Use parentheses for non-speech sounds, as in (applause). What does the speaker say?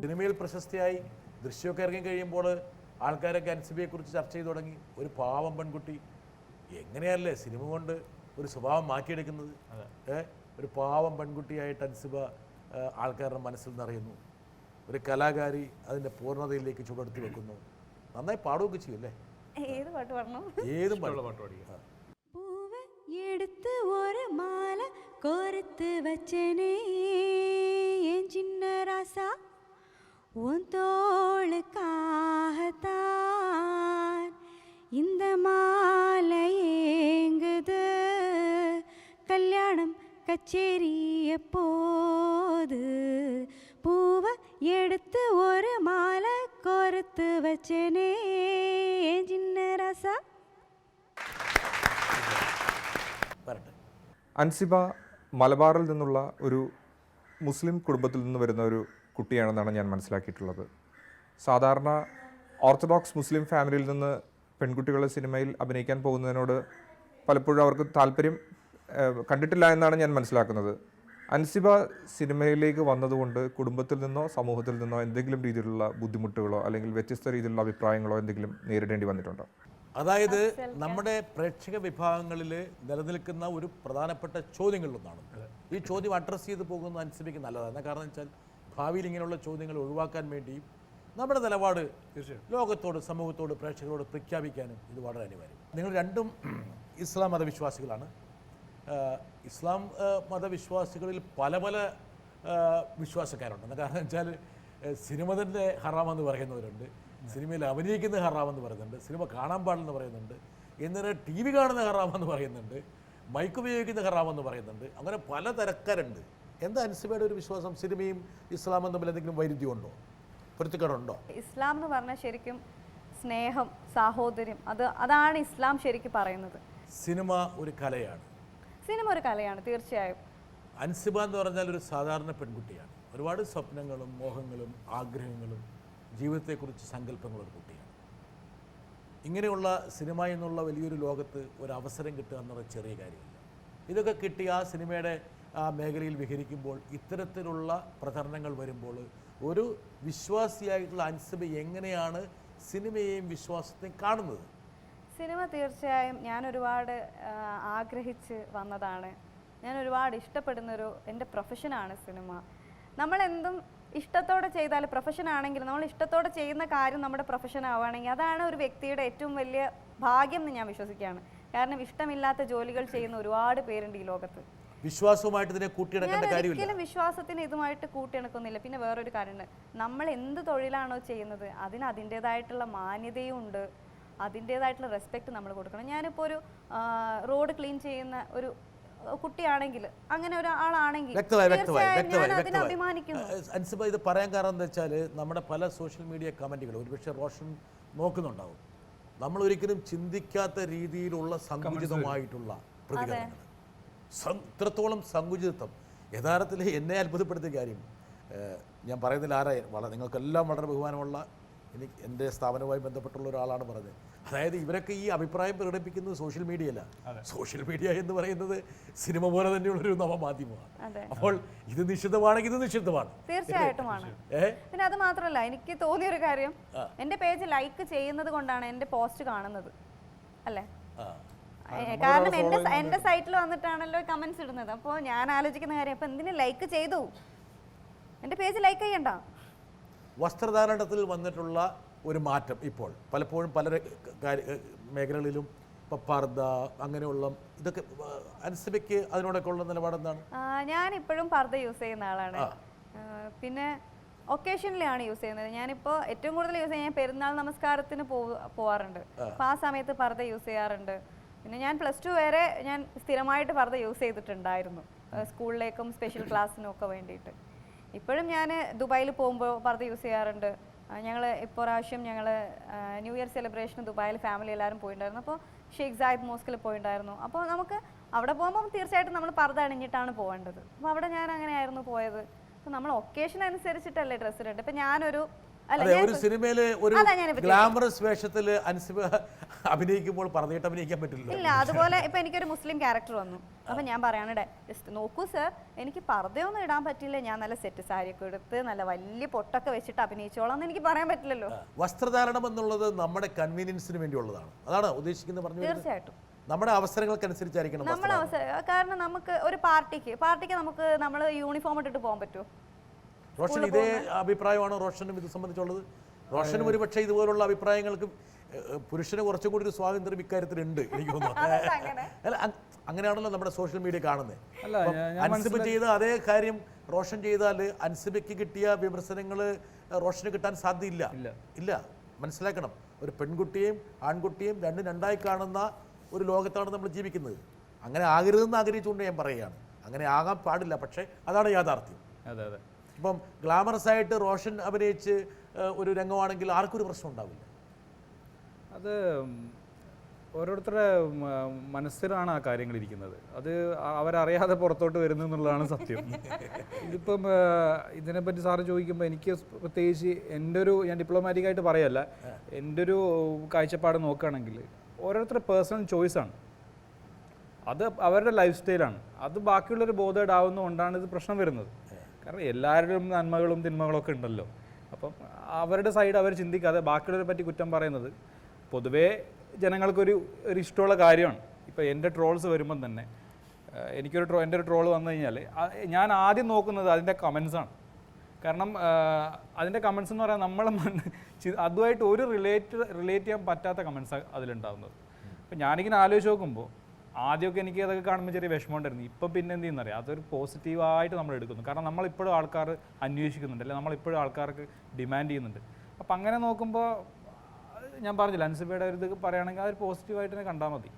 സിനിമയിൽ പ്രശസ്തിയായി ദൃശ്യമൊക്കെ ഇറങ്ങി കഴിയുമ്പോൾ ആൾക്കാരൊക്കെ അൻസിബിയെ കുറിച്ച് ചർച്ച ചെയ്തു തുടങ്ങി. ഒരു പാവം പെൺകുട്ടി. എങ്ങനെയല്ലേ സിനിമ കൊണ്ട് ഒരു സ്വഭാവം മാറ്റിയെടുക്കുന്നത്? ഏ? ഒരു പാവം പെൺകുട്ടിയായിട്ട് അൻസിബ ആൾക്കാരുടെ മനസ്സിൽ നിറയുന്നു. ഒരു കലാകാരി അതിന്റെ പൂർണതയിലേക്ക് ചുവടുത്തി വെക്കുന്നു. നന്നായി പാടുകയൊക്കെ ചെയ്യും അല്ലേ? ഏത് പാട്ട് പാടണം? ഏതും പാട്ട്? பூவை கொடுத்து வச்சனே என் சின்ன ராசா உன் தோளுக்காகத்தான் இந்த மாலை ஏங்குது. கல்யாணம் கச்சேரி எப்போது? பூவை எடுத்து ஒரு மாலை கோர்த்து வச்சனே சின்ன ரசா. அன்சிபா മലബാറിൽ നിന്നുള്ള ഒരു മുസ്ലിം കുടുംബത്തിൽ നിന്ന് വരുന്ന ഒരു കുട്ടിയാണെന്നാണ് ഞാൻ മനസ്സിലാക്കിയിട്ടുള്ളത്. സാധാരണ ഓർത്തഡോക്സ് മുസ്ലിം ഫാമിലിയിൽ നിന്ന് പെൺകുട്ടികളെ സിനിമയിൽ അഭിനയിക്കാൻ പോകുന്നതിനോട് പലപ്പോഴും അവർക്ക് താല്പര്യം കണ്ടിട്ടില്ല എന്നാണ് ഞാൻ മനസ്സിലാക്കുന്നത്. അൻസിബ സിനിമയിലേക്ക് വന്നതുകൊണ്ട് കുടുംബത്തിൽ നിന്നോ സമൂഹത്തിൽ നിന്നോ എന്തെങ്കിലും രീതിയിലുള്ള ബുദ്ധിമുട്ടുകളോ അല്ലെങ്കിൽ വ്യത്യസ്ത രീതിയിലുള്ള അഭിപ്രായങ്ങളോ എന്തെങ്കിലും നേരിടേണ്ടി വന്നിട്ടുണ്ടോ? അതായത് നമ്മുടെ പ്രേക്ഷക വിഭാഗങ്ങളിൽ നിലനിൽക്കുന്ന ഒരു പ്രധാനപ്പെട്ട ചോദ്യങ്ങളിലൊന്നാണ്. ഈ ചോദ്യം അഡ്രസ്സ് ചെയ്ത് പോകുന്നത് അനുസരിച്ച് നല്ലതാണ്. കാരണം വെച്ചാൽ ഭാവിയിൽ ഇങ്ങനെയുള്ള ചോദ്യങ്ങൾ ഒഴിവാക്കാൻ വേണ്ടി നമ്മുടെ നിലപാട് ലോകത്തോട് സമൂഹത്തോട് പ്രേക്ഷകരോട് പ്രഖ്യാപിക്കാനും ഇത് വളരെ അനിവാര്യം. നിങ്ങൾ രണ്ടും ഇസ്ലാം മതവിശ്വാസികളാണ്. ഇസ്ലാം മതവിശ്വാസികളിൽ പല പല വിശ്വാസക്കാരുണ്ട്. കാരണം വെച്ചാൽ സിനിമതിന്റെ ഹറാമെന്ന് പറയുന്നവരുണ്ട്. സിനിമയിൽ അഭിനയിക്കുന്ന ഹറാമെന്ന് പറയുന്നുണ്ട് സിനിമ കാണാൻ പാടില്ലെന്ന് പറയുന്നുണ്ട് എന്നിട്ട് ടി വി കാണുന്ന ഹറാമെന്ന് പറയുന്നുണ്ട് മൈക്ക് ഉപയോഗിക്കുന്ന ഹറാമെന്ന് പറയുന്നുണ്ട് അങ്ങനെ പല തരക്കാരുണ്ട്. എന്താ അൻസിബയുടെ ഒരു വിശ്വാസം? സിനിമയും ഇസ്ലാമും തമ്മിൽ എന്തെങ്കിലും വൈരുദ്ധ്യമുണ്ടോ? പൊരുത്തക്കേടുണ്ടോ? ഇസ്ലാം എന്ന് പറഞ്ഞാൽ ശരിക്കും സ്നേഹം സാഹോദര്യം അത് അതാണ് ഇസ്ലാം ശരിക്കും പറയുന്നത്. സിനിമ ഒരു കലയാണ്. സിനിമ ഒരു കലയാണ് തീർച്ചയായും. അൻസിബ എന്ന് പറഞ്ഞാൽ ഒരു സാധാരണ പെൺകുട്ടിയാണ്. ഒരുപാട് സ്വപ്നങ്ങളും മോഹങ്ങളും ആഗ്രഹങ്ങളും ജീവിതത്തെക്കുറിച്ച് സങ്കല്പങ്ങളൊരു കുട്ടിയാണ്. ഇങ്ങനെയുള്ള സിനിമ എന്നുള്ള വലിയൊരു ലോകത്ത് ഒരു അവസരം കിട്ടുക എന്നുള്ള ചെറിയ കാര്യമില്ല. ഇതൊക്കെ കിട്ടി ആ സിനിമയുടെ ആ മേഖലയിൽ വിഹരിക്കുമ്പോൾ ഇത്തരത്തിലുള്ള പ്രചരണങ്ങൾ വരുമ്പോൾ ഒരു വിശ്വാസിയായിട്ടുള്ള അൻസിബ എങ്ങനെയാണ് സിനിമയെയും വിശ്വാസത്തെയും കാണുന്നത്? സിനിമ തീർച്ചയായും ഞാൻ ഒരുപാട് ആഗ്രഹിച്ച് വന്നതാണ്. ഞാൻ ഒരുപാട് ഇഷ്ടപ്പെടുന്നൊരു എന്റെ പ്രൊഫഷനാണ് സിനിമ. നമ്മളെന്തും ഇഷ്ടത്തോടെ ചെയ്താൽ പ്രൊഫഷൻ ആണെങ്കിൽ നമ്മൾ ഇഷ്ടത്തോടെ ചെയ്യുന്ന കാര്യം നമ്മുടെ പ്രൊഫഷൻ ആവുകയാണെങ്കിൽ അതാണ് ഒരു വ്യക്തിയുടെ ഏറ്റവും വലിയ ഭാഗ്യം എന്ന് ഞാൻ വിശ്വസിക്കുകയാണ്. കാരണം ഇഷ്ടമില്ലാത്ത ജോലികൾ ചെയ്യുന്ന ഒരുപാട് പേരുണ്ട് ഈ ലോകത്ത്. വിശ്വാസവുമായിട്ട് ഇതിനെ കാര്യമില്ല. ഒരിക്കലും വിശ്വാസത്തിന് ഇതുമായിട്ട് കൂട്ടിയിണക്കുന്നില്ല. പിന്നെ വേറൊരു കാര്യമുണ്ട് നമ്മൾ എന്ത് തൊഴിലാണോ ചെയ്യുന്നത് അതിന് അതിന്റെതായിട്ടുള്ള മാന്യതയും ഉണ്ട്. അതിന്റെതായിട്ടുള്ള റെസ്പെക്ട് നമ്മൾ കൊടുക്കണം. ഞാനിപ്പോൾ ഒരു റോഡ് ക്ലീൻ ചെയ്യുന്ന ഒരു കുട്ടിയാണെങ്കിൽ അങ്ങനെ ഒരാളാണെങ്കിൽ അനുസരിച്ച് ഇത് പറയാൻ കാരണം എന്താ വെച്ചാൽ നമ്മുടെ പല സോഷ്യൽ മീഡിയ കമന്റുകൾ ഒരുപക്ഷെ റോഷൻ നോക്കുന്നുണ്ടാവും. നമ്മൾ ഒരിക്കലും ചിന്തിക്കാത്ത രീതിയിലുള്ള സങ്കുചിതമായിട്ടുള്ള പ്രതികരണങ്ങൾ. ഇത്രത്തോളം സങ്കുചിതത്വം. യഥാർത്ഥത്തിൽ എന്നെ അത്ഭുതപ്പെടുത്തിയ കാര്യം ഞാൻ പറയുന്നില്ല ആരായ? വളരെ നിങ്ങൾക്കെല്ലാം വളരെ ബഹുമാനമുള്ള എനിക്ക് എന്റെ സ്ഥാപനവുമായി ബന്ധപ്പെട്ടുള്ള ഒരാളാണ് പറഞ്ഞത്. അതായത് ഇവരൊക്കെ ഈ അഭിപ്രായം പ്രകടിപ്പിക്കുന്നത് സോഷ്യൽ മീഡിയയല്ല സോഷ്യൽ മീഡിയ എന്ന് പറയുന്നത് സിനിമ പോലെ തന്നെയുള്ളൊരു നവമാധ്യമമാണ്. അതെ. അപ്പോൾ ഇത് നിഷിദ്ധമാണെങ്കിൽ ഇത് നിഷിദ്ധമാണ്. തീർച്ചയായിട്ടുമാണ് പിന്നെ അത് മാത്രമല്ല എനിക്ക് തോന്നിയൊരു കാര്യം. എന്റെ പേജ് ലൈക്ക് ചെയ്യുന്നത് കൊണ്ടാണ് എന്റെ പോസ്റ്റ് കാണുന്നത്. അല്ലേ? കാരണം എന്റെ എന്റെ സൈറ്റിൽ വന്നിട്ടാണല്ലോ കമന്റ്സ് ഇടുന്നത്. അപ്പോൾ ഞാൻ ആലോചിക്കുന്ന കാര്യം അപ്പൊ എന്തിനു ലൈക്ക് ചെയ്തു? എന്റെ പേജ് ലൈക്ക് ചെയ്യണ്ട. വസ്ത്രധാരണത്തിൽ വന്നിട്ടുള്ള ഒരു മാറ്റം ഇപ്പോൾ. പലപ്പോഴും പല മേഖലകളിലും ഇപ്പോൾ പർദ്ദ അങ്ങനെയുള്ള ഇതൊക്കെ അനുസരിക്ക് അതിനോടൊക്കെ ഉള്ള നിലപാടെന്താണ് ഞാൻ ഇപ്പോഴും പർദ്ദ യൂസ് ചെയ്യുന്ന ആളാണ്. പിന്നെ ഒക്കേഷനിലാണ് യൂസ് ചെയ്യുന്നത്. ഞാനിപ്പോൾ ഏറ്റവും കൂടുതൽ യൂസ് ചെയ്യുന്നത് പെരുന്നാൾ നമസ്കാരത്തിന് പോവാറുണ്ട്. അപ്പോൾ ആ സമയത്ത് പർദ്ദ യൂസ് ചെയ്യാറുണ്ട്. പിന്നെ ഞാൻ പ്ലസ് ടു വരെ ഞാൻ സ്ഥിരമായിട്ട് പർദ്ദ യൂസ് ചെയ്തിട്ടുണ്ടായിരുന്നു. സ്കൂളിലേക്കും സ്പെഷ്യൽ ക്ലാസ്സിനും ഒക്കെ വേണ്ടിയിട്ട്. ഇപ്പോഴും ഞാൻ ദുബായിൽ പോകുമ്പോൾ പർദ്ദ യൂസ് ചെയ്യാറുണ്ട്. ഞങ്ങൾ ഇപ്പോൾ പ്രാവശ്യം ഞങ്ങൾ ന്യൂ ഇയർ സെലിബ്രേഷൻ ദുബായിൽ ഫാമിലി എല്ലാവരും പോയിട്ടുണ്ടായിരുന്നു അപ്പോൾ ഷെയ്ഖ് സായിദ് മോസ്കിൽ പോയിട്ടുണ്ടായിരുന്നു അപ്പോൾ നമുക്ക് അവിടെ പോകുമ്പോൾ തീർച്ചയായിട്ടും നമ്മൾ പർദ്ദ അണിഞ്ഞിട്ടാണ് പോകേണ്ടത്. അപ്പോൾ അവിടെ ഞാൻ അങ്ങനെയായിരുന്നു പോയത്. അപ്പോൾ നമ്മൾ ഒക്കേഷൻ അനുസരിച്ചിട്ടല്ലേ ഡ്രസ്സ് ഇടേണ്ടത്. ഇപ്പം ഞാനൊരു ഒരു സിനിമയിലെ ഒരു ഗ്ലാമറസ് വേഷത്തിൽ അനുസിബ അഭിനയിക്കുമ്പോൾ പറഞ്ഞിട്ട് അഭിനയിക്കാൻ പറ്റില്ല ഇല്ല അതുപോലെ ഇപ്പൊ എനിക്കൊരു മുസ്ലിം ക്യാരക്ടർ വന്നു. അപ്പൊ ഞാൻ പറയാനിടെ ജസ്റ്റ് നോക്കൂ സർ എനിക്ക് പർദ്ദയൊന്നും ഇടാൻ പറ്റില്ല. ഞാൻ നല്ല സെറ്റ് സാരിയൊക്കെ എടുത്ത് നല്ല വലിയ പൊട്ടൊക്കെ വെച്ചിട്ട് അഭിനയിച്ചോളാം എന്ന് എനിക്ക് പറയാൻ പറ്റില്ലല്ലോ. വസ്ത്രധാരണം എന്നുള്ളത് നമ്മുടെ കൺവീനിയൻസിന് വേണ്ടിയുള്ളതാണ്. അതാണ് ഉദ്ദേശിക്കുന്നത് പറഞ്ഞു? തീർച്ചയായിട്ടും. നമ്മുടെ അവസരങ്ങൾക്കനുസരിച്ചായിരിക്കണം നമ്മൾ അവസരം കാരണം നമുക്ക് ഒരു പാർട്ടിക്ക് പാർട്ടിക്ക് നമുക്ക് നമ്മൾ യൂണിഫോം ഇട്ടിട്ട് പോകാൻ പറ്റുമോ? റോഷൻ ഇതേ അഭിപ്രായമാണ് റോഷനും ഇത് സംബന്ധിച്ചുള്ളത്? റോഷനും ഒരുപക്ഷെ ഇതുപോലുള്ള അഭിപ്രായങ്ങൾക്ക് പുരുഷന് കുറച്ചും കൂടി ഒരു സ്വാതന്ത്ര്യം ഇക്കാര്യത്തിലുണ്ട് എനിക്ക് തോന്നുന്നു? (laughs) അല്ല അങ്ങനെയാണല്ലോ നമ്മുടെ സോഷ്യൽ മീഡിയ കാണുന്നത് ഞാൻ ചെയ്ത അതേ കാര്യം റോഷൻ ചെയ്താൽ അൻസിബയ്ക്ക് കിട്ടിയ വിമർശനങ്ങൾ റോഷന് കിട്ടാൻ സാധ്യതയില്ല. ഇല്ല. മനസ്സിലാക്കണം. ഒരു പെൺകുട്ടിയെയും ആൺകുട്ടിയെയും രണ്ടും രണ്ടായി കാണുന്ന ഒരു ലോകത്താണ് നമ്മൾ ജീവിക്കുന്നത്. അങ്ങനെ ആകരുതെന്ന് ആഗ്രഹിച്ചുകൊണ്ട് ഞാൻ പറയുകയാണ്. അങ്ങനെ ആകാൻ പാടില്ല പക്ഷേ അതാണ് യാഥാർത്ഥ്യം. അതെ അതെ. ഇപ്പം ഗ്ലാമറസ് ആയിട്ട് റോഷൻ അഭിനയിച്ച് ഒരു രംഗമാണെങ്കിൽ ആർക്കൊരു ഒരു പ്രശ്നം ഉണ്ടാവില്ല. അത് ഓരോരുത്തരുടെ മനസ്സിലാണ് ആ കാര്യങ്ങൾ ഇരിക്കുന്നത്. അത് അവരറിയാതെ പുറത്തോട്ട് വരുന്നു എന്നുള്ളതാണ് സത്യം. (laughs) ഇതിപ്പം ഇതിനെപ്പറ്റി സാറ് ചോദിക്കുമ്പോൾ എനിക്ക് പ്രത്യേകിച്ച് എന്റെ ഒരു ഞാൻ ഡിപ്ലോമാറ്റിക് ആയിട്ട് പറയല്ല എന്റെ ഒരു കാഴ്ചപ്പാട് നോക്കുകയാണെങ്കിൽ ഓരോരുത്തരുടെ പേഴ്സണൽ ചോയ്സാണ്. അത് അവരുടെ ലൈഫ് സ്റ്റൈലാണ്. അത് ബാക്കിയുള്ളൊരു ബോധേഡ് ആവുന്നതുകൊണ്ടാണ് ഇത് പ്രശ്നം വരുന്നത്. കാരണം എല്ലാവരുടെയും നന്മകളും തിന്മകളൊക്കെ ഒക്കെ ഉണ്ടല്ലോ. അപ്പം അവരുടെ സൈഡ് അവർ ചിന്തിക്കാതെ ബാക്കിയുള്ളവരെ പറ്റി കുറ്റം പറയുന്നത് പൊതുവേ ജനങ്ങൾക്കൊരു ഒരു ഇഷ്ടമുള്ള കാര്യമാണ്. ഇപ്പോൾ എന്റെ ട്രോൾസ് വരുമ്പം തന്നെ എനിക്കൊരു ട്രോ എന്റെ ഒരു ട്രോൾ വന്നു കഴിഞ്ഞാൽ ഞാൻ ആദ്യം നോക്കുന്നത് അതിന്റെ കമൻസാണ് കാരണം അതിന്റെ കമൻസ് എന്ന് പറയാൻ നമ്മൾ അതുമായിട്ട് ഒരു റിലേറ്റ് റിലേറ്റ് ചെയ്യാൻ പറ്റാത്ത കമൻസ് അതിലുണ്ടാകുന്നത് അപ്പം ഞാനിങ്ങനെ ആലോചിച്ച് നോക്കുമ്പോൾ ആദ്യമൊക്കെ എനിക്ക് അതൊക്കെ കാണുമ്പോൾ ചെറിയ വിഷമമുണ്ടായിരുന്നു ഇപ്പം പിന്നെ എന്ത് ചെയ്യുന്നറിയാം? അതൊരു പോസിറ്റീവായിട്ട് നമ്മൾ എടുക്കുന്നു. കാരണം നമ്മളിപ്പോഴും ആൾക്കാർ അന്വേഷിക്കുന്നുണ്ട് അല്ലെങ്കിൽ നമ്മളിപ്പോഴും ആൾക്കാർക്ക് ഡിമാൻഡ് ചെയ്യുന്നുണ്ട്. അപ്പം അങ്ങനെ നോക്കുമ്പോൾ ഞാൻ പറഞ്ഞില്ല അൻസിബയുടെ ഒരു ഇത് പറയുകയാണെങ്കിൽ അതൊരു പോസിറ്റീവായിട്ട് തന്നെ കണ്ടാൽ മതി.